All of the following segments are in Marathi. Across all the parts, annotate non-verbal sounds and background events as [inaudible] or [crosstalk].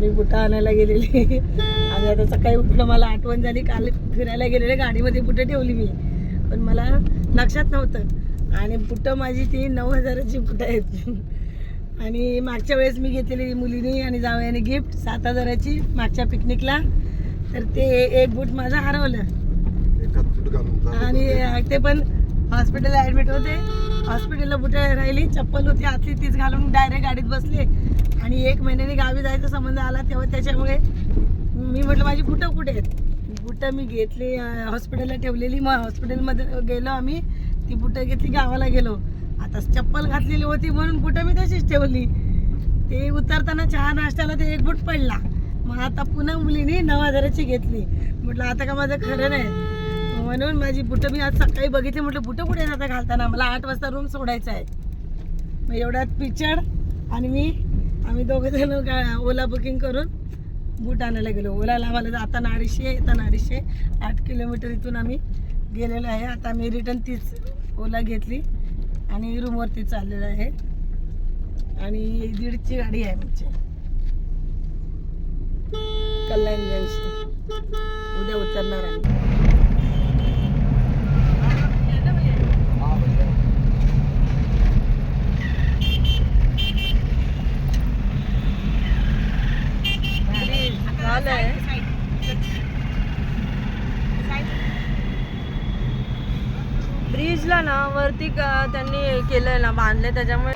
आम्ही बुटा आणायला गेलेली. आणि आता सकाळी उठलं मला आठवण झाली काल फिरायला गेलेले गाडीमध्ये बुटं ठेवली मी. पण मला लक्षात नव्हतं. आणि बुटं माझी ती नऊ हजाराची बुटं आहेत. आणि मागच्या वेळेस मी घेतलेली मुलीनी आणि जावयाने गिफ्ट सात हजाराची मागच्या पिकनिकला तर ते एक बूट माझं हरवलं. आणि ते. ते पण हॉस्पिटलला ॲडमिट होते. हॉस्पिटलला बुटं राहिली चप्पल होती आतली तीच घालून डायरेक्ट गाडीत बसले. आणि एक महिन्याने गावी जायचा संबंध आला तेव्हा त्याच्यामुळे मी म्हटलं माझी बुटं कुठे आहेत? बुटं मी घेतली हॉस्पिटलला ठेवलेली. मग हॉस्पिटलमध्ये गेलो आम्ही. ती बुटं घेतली गावाला गेलो. आता चप्पल घातलेली होती म्हणून बुटं मी तशीच ठेवली. ते उतरताना चहा नाश्त्याला ते एक बुट पडला. मग आता पुन्हा मुलीने नऊ हजाराची घेतली. म्हटलं आता का माझं खरं नाही? म्हणून माझी बुटं मी आज सकाळी बघितली. म्हटलं बुटं कुठे आहेत आता घालताना? मला आठ वाजता रूम सोडायचा आहे. मग एवढ्यात पिचड आणि मी आम्ही दोघं जण गा ओला बुकिंग करून बूट आणायला गेलो. ओलाला आम्हाला आता अडीचशे येताना अडीचशे आठ किलोमीटर इथून आम्ही गेलेलो आहे. आता आम्ही रिटर्न तीच ओला घेतली आणि रूमवरती चाललेलं आहे. आणि दीडची गाडी आहे आमची. कल्याण जंक्शन उद्या उतरणार आम्ही. झालंय ब्रिजला ना वरती क- त्यांनी केलंय ना बांधले त्याच्यामुळे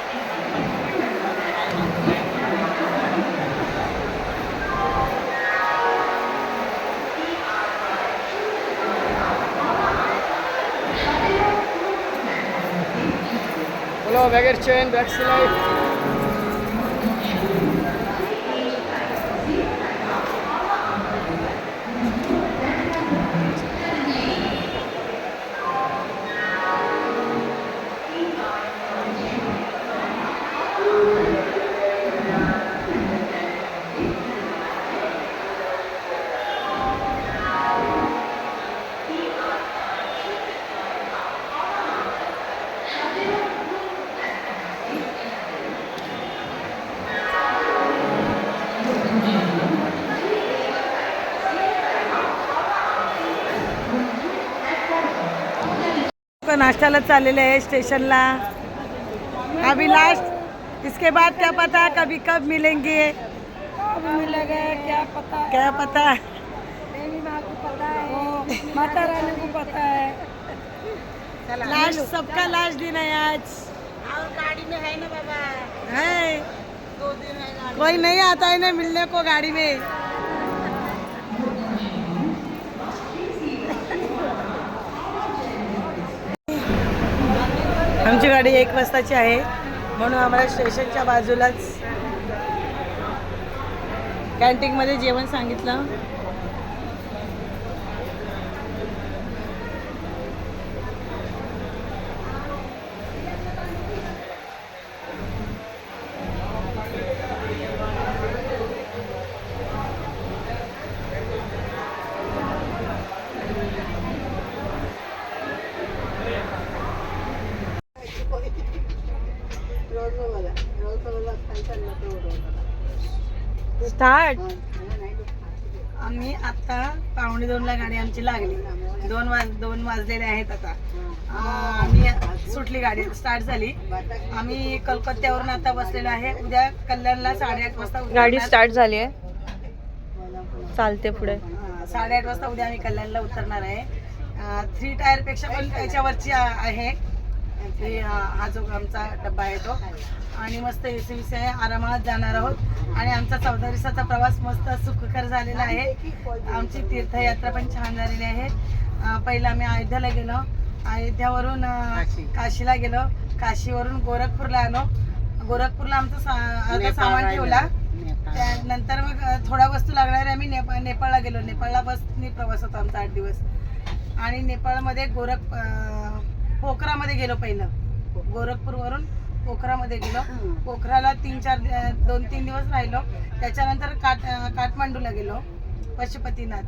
बोलो बॅगेर चेन बॅग का नाश्त्याला चाललेले आहे स्टेशनला अभी लास्ट इसके बाद क्या पता कभी कब मिलेंगे? मिलेगा क्या पता? क्या पता? देवी माँ को पता है माता रानी को पता है। लास्ट सबका लास्ट दिन है आज। गाड़ी में है ना बाबा? है। दो दिन है कोई नहीं आता है ना मिलने को गाड़ी में। आमची गाडी एक वाजताची आहे. म्हणून आम्हाला स्टेशनच्या बाजूलाच कॅन्टीनमध्ये जेवण सांगितलं. स्टार्ट. आम्ही आता पावणे दोनला गाडी आमची लागली. दोन वाज दोन वाजलेले आहेत आता. आम्ही सुटली गाडी स्टार्ट झाली. आम्ही कलकत्त्यावरून आता बसलेलो आहे. उद्या कल्याणला साडेआठ वाजता. गाडी स्टार्ट झाली आहे. चालते पुढे. हा, साडेआठ वाजता उद्या आम्ही कल्याणला उतरणार आहे. थ्री टायरपेक्षा पण त्याच्यावरची आहे. हा हा जो आमचा डब्बा आहे तो. आणि मस्त ए सी आहे आरामात जाणार आहोत. आणि आमचा चौदा दिवसाचा प्रवास मस्त सुखकर झालेला आहे. आमची तीर्थयात्रा पण छान झालेली आहे. पहिला आम्ही अयोध्याला गेलो. अयोध्यावरून काशीला गेलो. काशीवरून गोरखपूरला आलो. गोरखपूरला आमचं सा- अर्धा सामान ठेवला. त्यानंतर मग थोडा वस्तू लागणार आम्ही नेपाळ नेपाळला गेलो. नेपाळला बसनी प्रवास होता आमचा आठ दिवस. आणि नेपाळमध्ये गोरख पोखरामध्ये गेलो पहिलं. गोरखपूरवरून पोखरामध्ये गेलो. पोखराला तीन चार दोन तीन दिवस राहिलो. त्याच्यानंतर काठ काठमांडूला गेलो पशुपतीनाथ.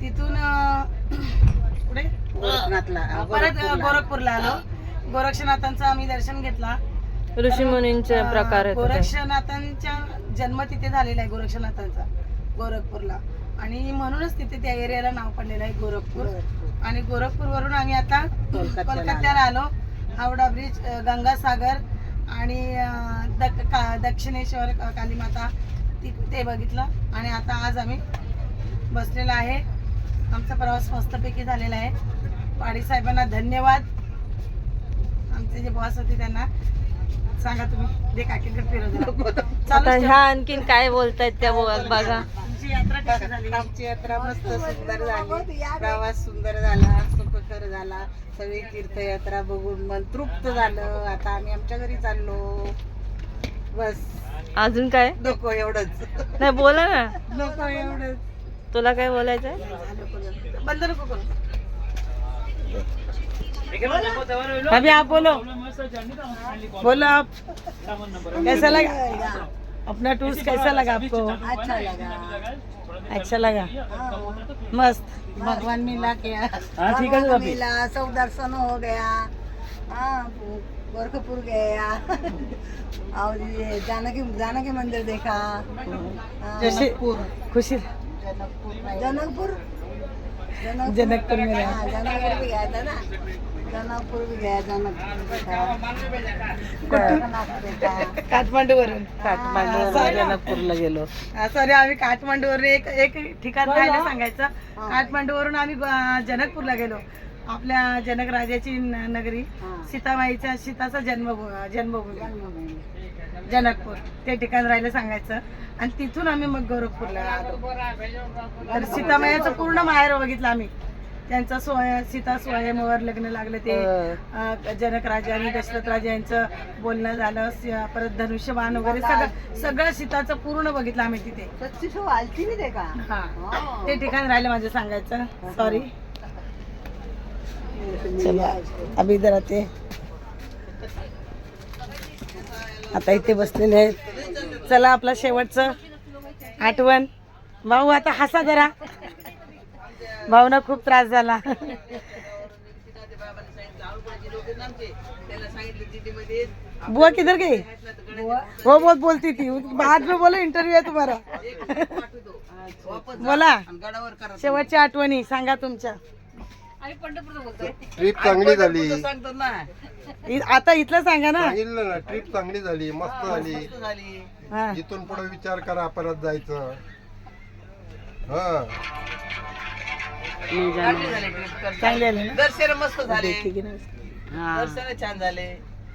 तिथून पुढे [clears throat] परत गोरखपूरला आलो. गोरक्षनाथांचं आम्ही दर्शन घेतला. ऋषी मुनींचे अं, प्रकार. गोरक्षनाथांच्या जन्म तिथे झालेला आहे गोरक्षनाथांचा गोरखपूरला. आणि म्हणूनच तिथे त्या एरियाला नाव पडलेलं आहे गोरखपूर. आणि गोरखपूरवरून आम्ही आता कोलकात्याला आलो. हावडा ब्रिज गंगासागर आणि दक्षिणेश्वर क- कालीमाता ती ते बघितलं. आणि आता आज आम्ही बसलेला आहे. आमचा प्रवास मस्तपैकी झालेला आहे. पाडी साहेबांना धन्यवाद. आमचे जे बॉस होते त्यांना सांगा तुम्ही. दे काकीकडे फिरत [laughs] चालू ह्या आणखीन काय बोलतायत त्या बघा. तुमची यात्रा कशी झाली? आमची यात्रा मस्त सुंदर झाली. प्रवास सुंदर झाला सुखकर झाला. सगळी तीर्थयात्रा बघून मन तृप्त झालं. आता आम्ही आमच्या घरी चाललो. बस. अजून काय? नको एवढंच. नाही बोला ना. नको एवढंच. तुला काय बोलायचंय? बंद नको करू. अभी आप बोलो. बोलो आप. कैसा लगा अपना टूर्स कैसा लगा आपको? अच्छा लगा। अच्छा लगा। मस्त। भगवान मिला क्या हाँ ठीक है मिला सब दर्शन हो गया। हाँ गोरखपुर गया। और ये जानकी जानकी मंदिर देखा। हाँ, जैसे खुशी जनकपुर जनकपुर? जनकपुर में हाँ, जनकपुर भी गया था ना? जनकपुर भी गया जनकपुर देखा गोरखनाथ देखा काठमांडू वरून काठमांडू जनकपूरला गेलो. सॉरी आम्ही काठमांडूवरून एक एक ठिकाण राहिलं सांगायचं. काठमांडूवरून आम्ही जनकपूरला गेलो. आपल्या जनक राजाची नगरी सीतामाईच्या सीताचा जन्मभू जन्मभूमी. जनकपूर. ते ठिकाण राहिलं सांगायचं. आणि तिथून आम्ही मग गोरखपूरला आलो. तर सीतामायाचं पूर्ण माहेर बघितलं आम्ही. त्यांचं सोय सीता स्वयंवर लग्न लागलं ते अं, जनक राजा आणि दशरथ राजा यांचं बोलणं झालं परत धनुष्यबाण वगैरे सगळं सगळं सीताचं पूर्ण बघितलं आम्ही तिथे. देखा हा. ते ठिकाण राहिलं माझं सांगायचं. सॉरी चला अभी इधर आते आता इथे बसलेले आहेत. चला आपला शेवटचं आठवण. भाऊ आता हसा जरा. भाऊना खूप त्रास झाला. बुआ किधर गई? वो बहुत बोलती थी. बाद में बोलो इंटरव्यू है तुम्हारा. बोला. शेवटच्या आठवणी सांगा तुमच्या. ट्रिप चांगली झाली. आता इथलं सांगा ना. ना ट्रिप चांगली झाली. मस्त झाली. हा. इथून पुढे विचार करा परत जायचं. हा. चांगले आले ना? दर्शन मस्त झाले. ठीक आहे ना. दर्शन छान झाले.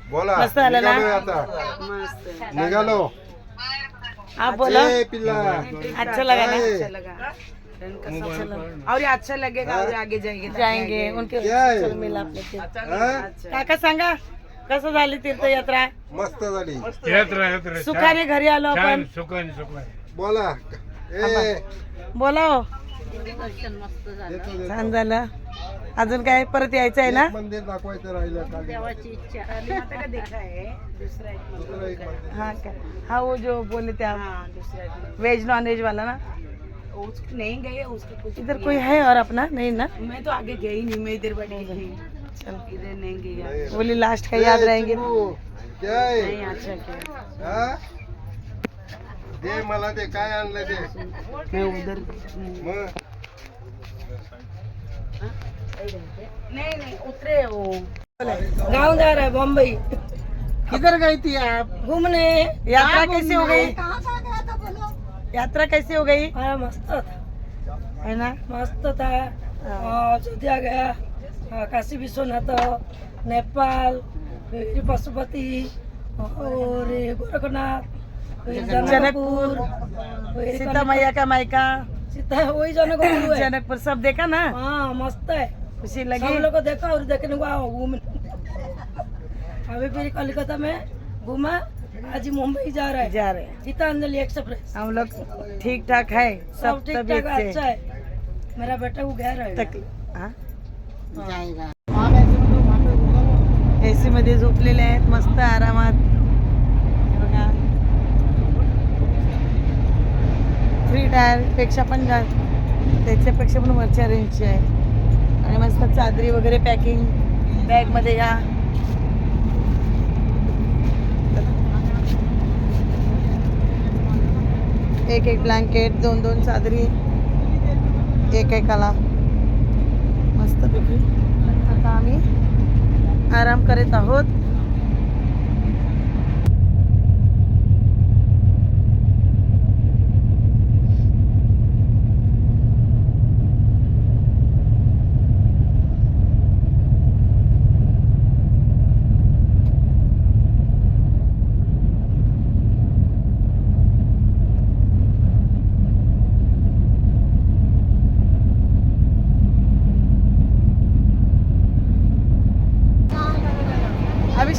बोला मस्त झालं ना? निघालोय आता. निघालो. आप बोलो. ए, पिल्ला. अच्छा लगा ना? अच्छा लगा. और ये अच्छा लगेगा और आगे जाएंगे जाएंगे उनके मिला? काका सांगा कसं झाली तीर्थयात्रा? मस्त झाली. यात्रा यात्रा सुखाने घरी आलो आपण. सुकन सुकन बोला. ए. बोला हो. छान झालं. अजून काय परत यायचं आहे ना? मंदिर दाखवायचं राहिलं खाली. दुसरं एक मंदिर. हाँ क्या? हाँ वो जो बोले थे आप वेज नॉन वेज वाला ना? नहीं गए उसके कुछ इधर कोई है और अपना? नहीं ना? मैं तो आगे गई नहीं मैं इधर बैठी गई चल। इधर नहीं गई नाही. बोली लास्ट का याद रहेंगे। चिकू, क्या आहे? नहीं अच्छा किया? हा? दे मला ते काय आणलं ते? मैं उधर मग? नहीं नहीं उतरे वो गाँव जा रहा है बम्बई किधर गई थी आप घूमने यात्रा कैसी हो गई यात्रा कैसी हो गई हाँ मस्त था है ना मस्त था अयोध्या गया काशी विश्वनाथ नेपाल पशुपति और गोरखनाथ जनकपुर सीता मैया का मायका सीता वही जनकपुर है। जनकपुर सब देखा ना? हाँ मस्त है। खुशी लगी। लोग को देखा और देखने को आओ घूमने। अभी फिर कलकत्ता में घूमा आज मुंबई जा रहा है। जा रहे हैं। गीतांजलि एक्सप्रेस। हम लोग ठीक ठाक है सब ठीक ठाक अच्छा है। मेरा बेटा वो गया रहेगा हाँ? जाएगा एसी मध्ये झोपलेले आहेत मस्त आरामात हे बघा टायरपेक्षा पण जास्त त्याच्यापेक्षा पण वरच्या रेंजची आहे. आणि मस्त चादरी वगैरे पॅकिंग बॅगमध्ये या. एक एक ब्लँकेट दोन दोन चादरी. एक एकाला मस्तपैकी. आता आम्ही आराम करत आहोत.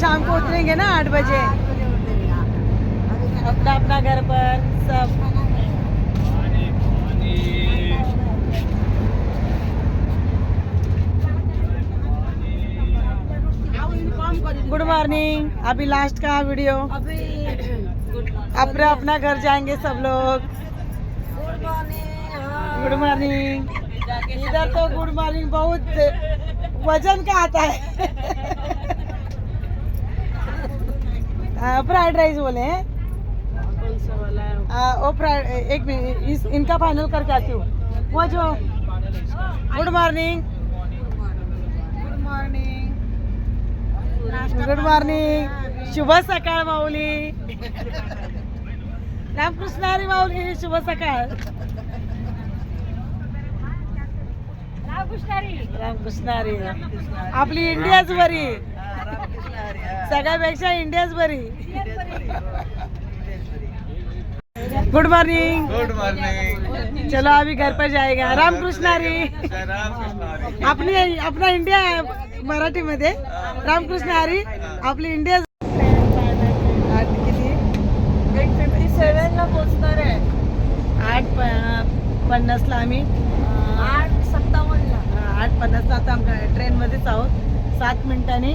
शाम को उतरेंगे ना आठ बजे। अपना अपना घर पर सब। गुड मॉर्निंग अभी लास्ट का वीडियो अपना अपना घर जाएँगे सब लोग। गुड मॉर्निंग इधर तो गुड मॉर्निंग बहुत वज़न का आता है। फ्राइड राइस बोले. हैं आ, वो फ्राइड एक मिनट इस इनका फाइनल करके आती हूँ. वो जो good morning good morning good morning शुभ सकाळ माऊली. रामकृष्ण हरी माऊली शुभ सकाळ. रामकृष्ण हरी. आपली इंडियाच बरी सगळ्यापेक्षा इंडियाच बरी. गुड मॉर्निंग गुड मॉर्निंग चलो अभी घर पर जाएगा रामकृष्ण हरी. आपली अपना इंडिया मराठी मध्ये रामकृष्ण हरी आपली इंडिया पोचणार आहे. आठ प- पन्नासला आम्ही. आठ सत्तावन्नला. आठ पन्नासला आता आमच्या ट्रेनमध्येच आहोत. सात मिनिटांनी.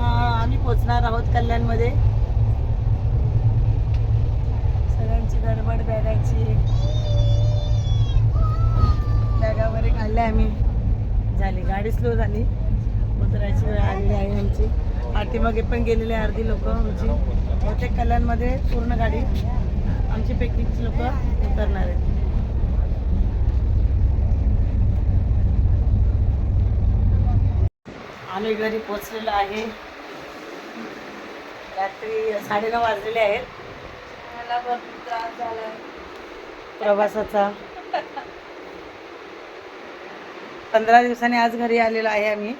आम्ही पोचणार आहोत कल्याणमध्ये. सगळ्यांची गडबड बॅगाची बॅगा वगैरे काढल्या आम्ही. झाली गाडी स्लो झाली. उतरायची वेळ आलेली आहे आमची. पाठीमागे पण गेलेले अर्धी लोक आमची. बहुतेक कल्याणमध्ये पूर्ण गाडी आमची पिकनिकची लोक उतरणार आहेत. आम्ही घरी पोचलेलो आहे. रात्री साडेनऊ वाजलेले आहेत. मला भरपूर त्रास झाला प्रवासाचा. पंधरा दिवसांनी आज घरी आलेलो आहे आम्ही.